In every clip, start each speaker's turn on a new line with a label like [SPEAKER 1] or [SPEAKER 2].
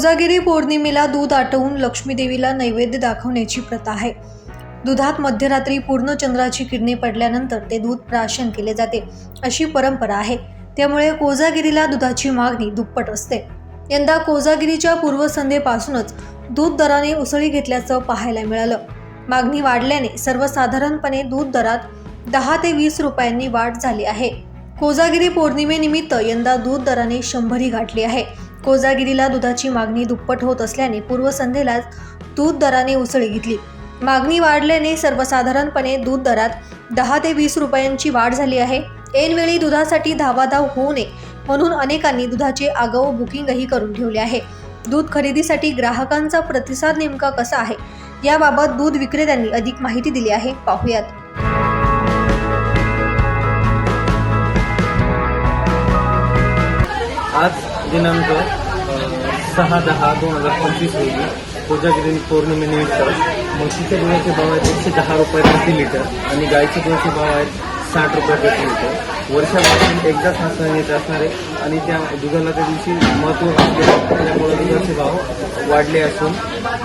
[SPEAKER 1] कोजागिरी पौर्णिमेला दूध आटवून लक्ष्मीदेवीला नैवेद्य दाखवण्याची प्रथा आहे. दुधात मध्यरात्री पूर्ण चंद्राची किरणे पडल्यानंतर ते दूध प्राशन केले जाते अशी परंपरा आहे. त्यामुळे कोजागिरीला दुधाची मागणी दुप्पट असते. यंदा कोजागिरीच्या पूर्वसंध्येपासूनच दूध दराने उसळी घेतल्याचं पाहायला मिळालं. मागणी वाढल्याने सर्वसाधारणपणे दूध दरात दहा ते वीस रुपयांनी वाढ झाली आहे. कोजागिरी पौर्णिमेनिमित्त यंदा दूध दराने शंभरी गाठली आहे. कोजागिरीला दुधाची मागणी दुप्पट होत असल्याने पूर्वसंध्येलाच दूध दराने उसळी घेतली. मागणी वाढल्याने सर्वसाधारणपणे दूध दरात दहा ते वीस रुपयांची वाढ झाली आहे. ऐनवेळी दुधासाठी धावाधाव होऊ नये म्हणून अनेकांनी दुधाचे आगाऊ बुकिंगही करून ठेवले आहे. दूध खरेदीसाठी ग्राहकांचा प्रतिसाद नेमका कसा आहे? याबाबत दूध विक्रेत्यांनी अधिक माहिती दिली आहे. पाहुयात.
[SPEAKER 2] आज दिनांक सहा दहा दोन हजार पंचवीस रोजी कोजागिरी पौर्णिमेनिमित्त म्हशीच्या दुधाचे भाव आहेत एकशे दहा रुपये प्रति लिटर आणि गायच्या दुधाचे भाव आहेत साठ रुपये प्रति लिटर. वर्षापासून एकदाच हा येत असणार आहे आणि त्या दुधाला त्या दिवशी महत्त्व त्यामुळे दुधाचे भाव वाढले असून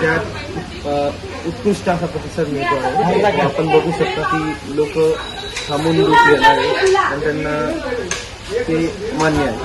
[SPEAKER 2] त्यात उत्कृष्ट असा प्रतिसाद मिळतो आहे. आपण बघू शकता की लोक थांबून दूध घेणार आहे आणि त्यांना ते मान्य आहे.